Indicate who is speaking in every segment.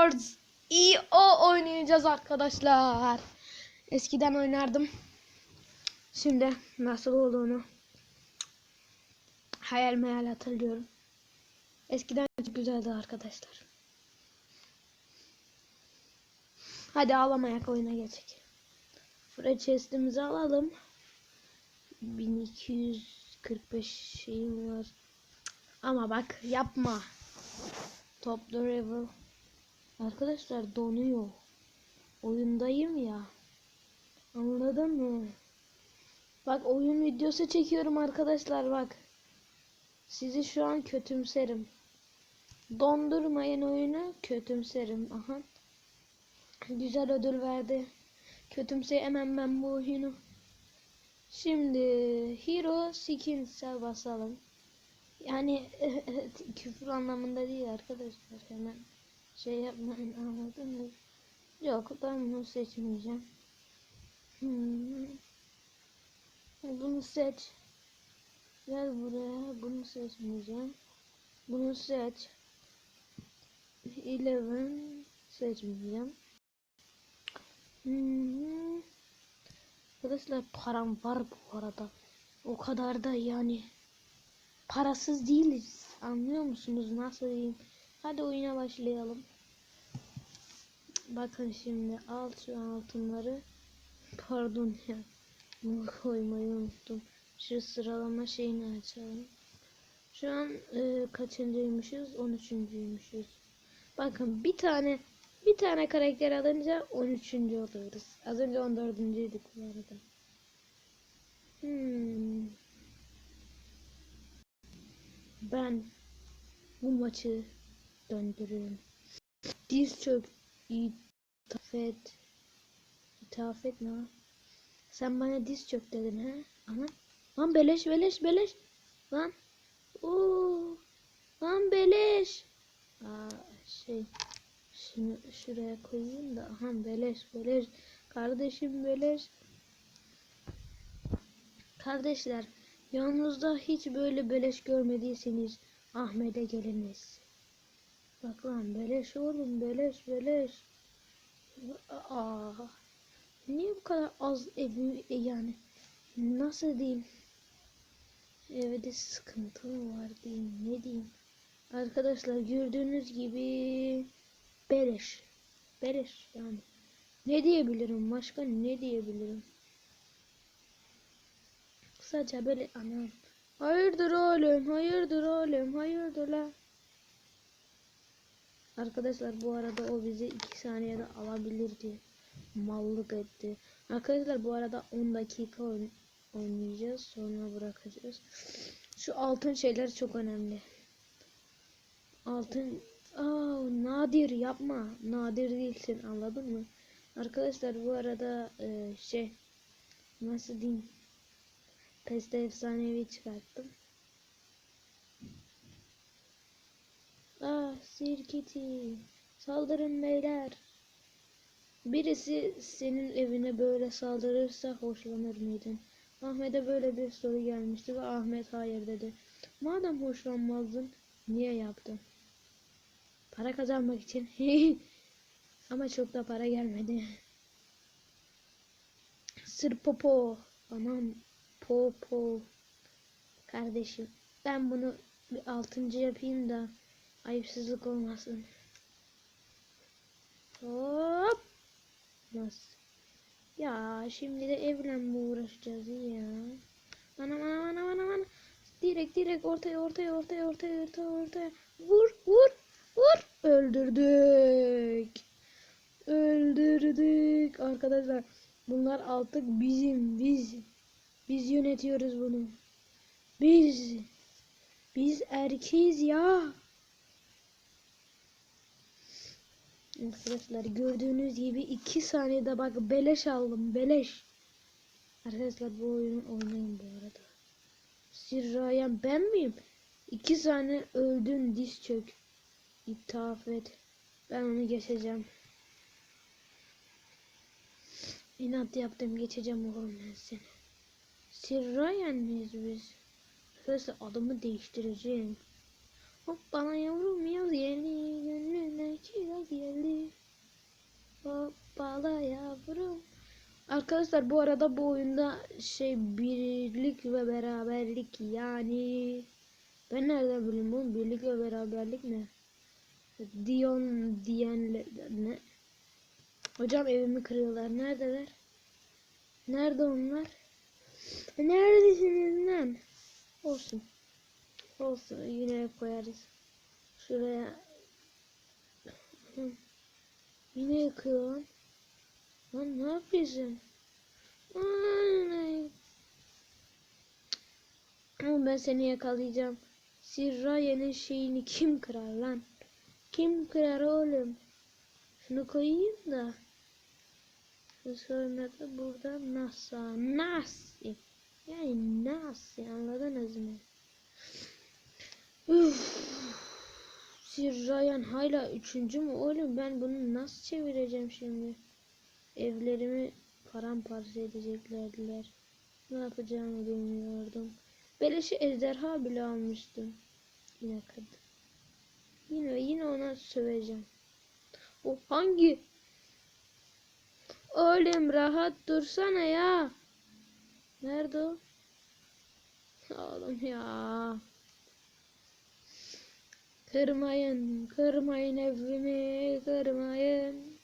Speaker 1: Wars EO oynayacağız arkadaşlar. Eskiden oynardım. Şimdi nasıl olduğunu hayal meyal hatırlıyorum. Eskiden çok güzeldi arkadaşlar. Hadi ağlamayak oyuna geçek. Buraya chest'imizi alalım. 1245 şeyim var. Ama bak yapma. Top the level. Arkadaşlar donuyor. Oyundayım ya. Anladın mı? Bak oyun videosu çekiyorum arkadaşlar bak. Sizi şu an kötümserim. Dondurmayın oyunu kötümserim. Aha. Güzel ödül verdi. Kötümseyemem ben bu oyunu. Şimdi Hero Skins'e basalım. Yani küfür anlamında değil arkadaşlar. Hemen şey yapmayın anladın mı? Yok ben bunu seçmeyeceğim. Hmm. Bunu seç. Gel buraya. Bunu seçmeyeceğim. Bunu seç. Eleven seçmeyeceğim. Hmm. Arkadaşlar param var bu arada. O kadar da yani parasız değiliz. Anlıyor musunuz? Nasıl diyeyim? Hadi oyuna başlayalım. Bakın şimdi al şu altınları. Pardon ya. Bunu koymayı unuttum. Şu sıralama şeyini açalım. Şu an e, kaçıncıymışız? 13.yüymüşüz. Bakın bir tane bir tane karakter alınca 13. oluyoruz. Az önce 14.'üydük bu arada. Hmm. Ben bu maçı döndürürüm. Diz çök. İtafet. İtafet ne? lan? Sen bana diz çök dedin ha? Ana. Lan beleş beleş beleş. Lan. Oo. Lan beleş. Aa şey. Şunu şuraya koyayım da. Aha beleş beleş. Kardeşim beleş. Kardeşler yanınızda hiç böyle beleş görmediyseniz Ahmet'e geliniz. Bak lan beleş oğlum beleş beleş. Aa, niye bu kadar az evi e, yani nasıl diyeyim? Evde sıkıntı mı var diyeyim ne diyeyim? Arkadaşlar gördüğünüz gibi beleş beleş yani. Ne diyebilirim başka ne diyebilirim? Kısaca böyle anam. Hayırdır oğlum hayırdır oğlum hayırdır la Arkadaşlar bu arada o bizi 2 saniyede alabilir diye mallık etti. Arkadaşlar bu arada 10 dakika oyn- oynayacağız sonra bırakacağız. Şu altın şeyler çok önemli. Altın Aa, nadir yapma. Nadir değilsin anladın mı? Arkadaşlar bu arada e, şey nasıl diyeyim? Peste efsanevi çıkarttım. Ah sirketi. Saldırın beyler. Birisi senin evine böyle saldırırsa hoşlanır mıydın? Ahmet'e böyle bir soru gelmişti ve Ahmet hayır dedi. Madem hoşlanmazdın niye yaptın? Para kazanmak için. Ama çok da para gelmedi. Sır popo. Anam popo. Kardeşim ben bunu bir altıncı yapayım da ayıpsızlık olmasın. Hop. Nasıl? Ya şimdi de evle mi uğraşacağız ya? Anam anam anam anam anam. Direkt direkt ortaya ortaya ortaya ortaya ortaya ortaya. Vur vur vur. Öldürdük. Öldürdük. Arkadaşlar bunlar artık bizim biz. Biz yönetiyoruz bunu. Biz. Biz erkeğiz ya. Arkadaşlar gördüğünüz gibi 2 saniyede bak beleş aldım beleş. Arkadaşlar bu oyunu oynayın bu arada. Sirrayan ben miyim? 2 saniye öldün diz çök. İthaf et. Ben onu geçeceğim. İnat yaptım geçeceğim oğlum ben seni. Sirrayan mıyız biz? Arkadaşlar adımı değiştireceğim. Hoppala yavrum yaz geldi gönlüne kiraz geldi. Hoppala yavrum. Arkadaşlar bu arada bu oyunda şey birlik ve beraberlik yani ben nereden bileyim bunu birlik ve beraberlik ne? Dion diyenler ne? Hocam evimi kırıyorlar. Neredeler? Nerede onlar? E, neredesiniz lan? Olsun. Olsun. Yine koyarız. Şuraya. Yine yıkıyor lan. Ne yapıyorsun? Ay. Ben seni yakalayacağım. Sirraye'nin şeyini kim kırar lan? Kim kırar oğlum? Şunu koyayım da. Sonra da burada NASA. Nasi. Yani Nasi anladınız mı? Üf. Sirrayan hala üçüncü mü oğlum? Ben bunu nasıl çevireceğim şimdi? Evlerimi paramparça edeceklerdiler. Ne yapacağımı bilmiyordum. Beleşi ejderha bile almıştım. Yine kadın. Yine yine ona söveceğim. O hangi? Oğlum rahat dursana ya. Nerede o? Oğlum ya. Kırmayın, kırmayın evimi, kırmayın.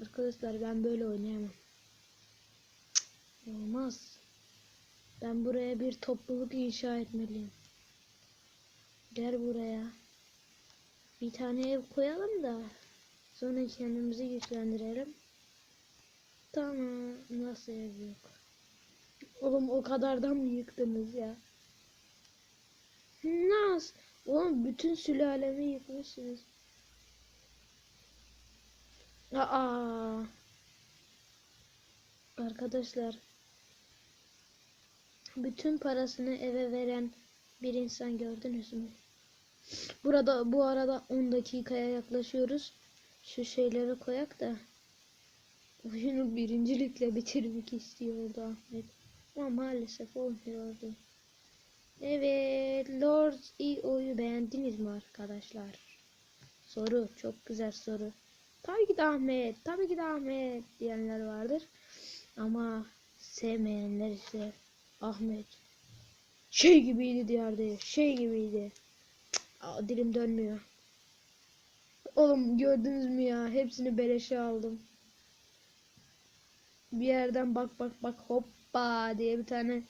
Speaker 1: Arkadaşlar ben böyle oynayamam. Olmaz. Ben buraya bir topluluk inşa etmeliyim. Gel buraya. Bir tane ev koyalım da sonra kendimizi güçlendirelim. Tamam. Nasıl ev yok? Oğlum o kadardan mı yıktınız ya? Nasıl? Oğlum bütün sülalemi yıkmışsınız. Aa. Arkadaşlar. Bütün parasını eve veren bir insan gördünüz mü? Burada bu arada 10 dakikaya yaklaşıyoruz. Şu şeyleri koyak da. Oyunu birincilikle bitirmek istiyordu Ahmet. Ama maalesef olmuyordu. Evet, Lord EO'yu beğendiniz mi arkadaşlar? Soru, çok güzel soru. Tabii ki de Ahmet, tabii ki de Ahmet diyenler vardır. Ama sevmeyenler ise Ahmet şey gibiydi diyordu, şey gibiydi. Cık, Aa, dilim dönmüyor. Oğlum gördünüz mü ya? Hepsini beleşe aldım. Bir yerden bak bak bak hoppa diye bir tane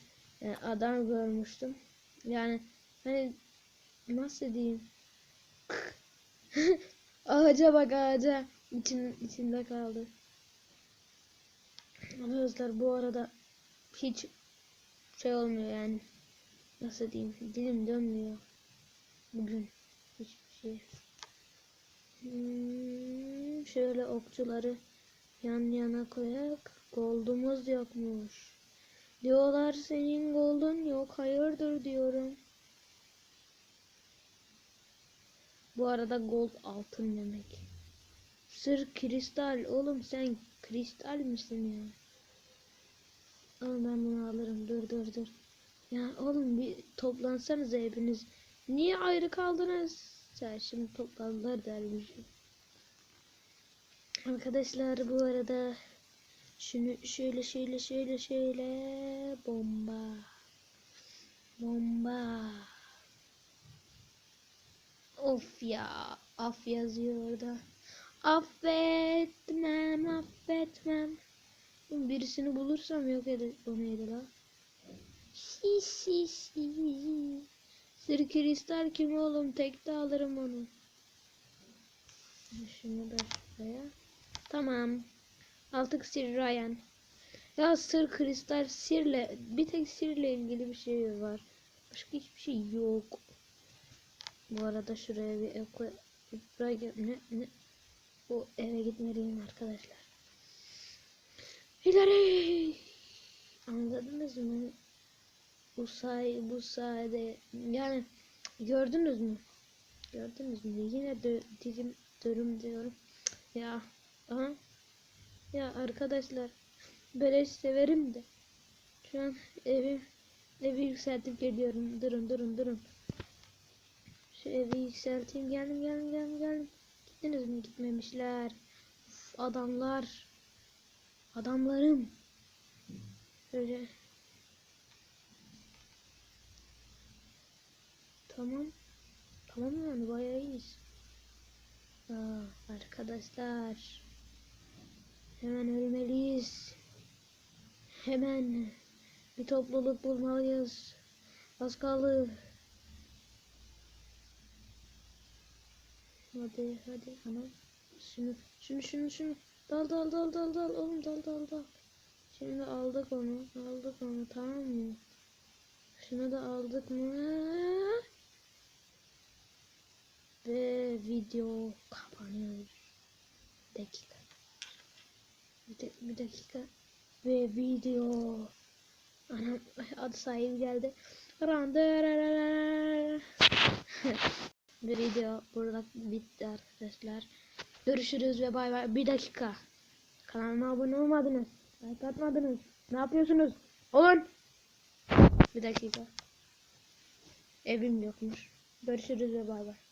Speaker 1: e, adam görmüştüm. Yani hani nasıl diyeyim? ağaca bak ağaca. İçin, içinde kaldı. Arkadaşlar bu arada hiç şey olmuyor yani. Nasıl diyeyim? Dilim dönmüyor. Bugün hiçbir şey. Hmm, şöyle okçuları yan yana koyarak goldumuz yokmuş. Diyorlar senin goldun yok hayırdır diyorum. Bu arada gold altın demek. Sır kristal oğlum sen kristal misin ya? Oğlum ben bunu alırım dur dur dur. Ya oğlum bir toplansanız hepiniz. Niye ayrı kaldınız? Sen şimdi toplandılar dermişim. Arkadaşlar bu arada şunu şöyle şöyle şöyle şöyle bomba. Bomba. Of ya. Af yazıyor orada. Affetmem affetmem. Birisini bulursam yok eder. O neydi la? Şi şi şi. Sır kristal kim oğlum? Tekte alırım onu. Şunu da şuraya. Tamam. Artık sir Ryan. Ya sır kristal sirle bir tek sirle ilgili bir şey var. Başka hiçbir şey yok. Bu arada şuraya bir koy. Buraya ne ne? Bu eve gitmeliyim arkadaşlar. İleri. Anladınız mı? Bu say bu sayede yani gördünüz mü? Gördünüz mü? Yine de dilim dörüm diyorum. Ya aha. Ya arkadaşlar böyle severim de. Şu an evi evi yükseltip geliyorum. Durun durun durun. Şu evi yükselteyim. Geldim geldim geldim geldim. Gittiniz mi? Gitmemişler. Uf, adamlar. Adamlarım. Şöyle. Tamam. Tamam yani bayağı iyiyiz. Aa, arkadaşlar. Hemen ölmeliyiz. Hemen bir topluluk bulmalıyız. Az kaldı. Hadi hadi anam. Şunu şunu şunu şunu. Dal dal dal dal dal oğlum dal dal dal. Şimdi aldık onu. Aldık onu tamam mı? Şunu da aldık mı? Ve video kapanıyor. Dakika. Bir, dakika. Ve video. Anam adı sahibi geldi. Randır. video burada bitti arkadaşlar. Görüşürüz ve bay bay. Bir dakika. Kanalıma abone olmadınız. Like atmadınız. Ne yapıyorsunuz? Olun. Bir dakika. Evim yokmuş. Görüşürüz ve bay bay.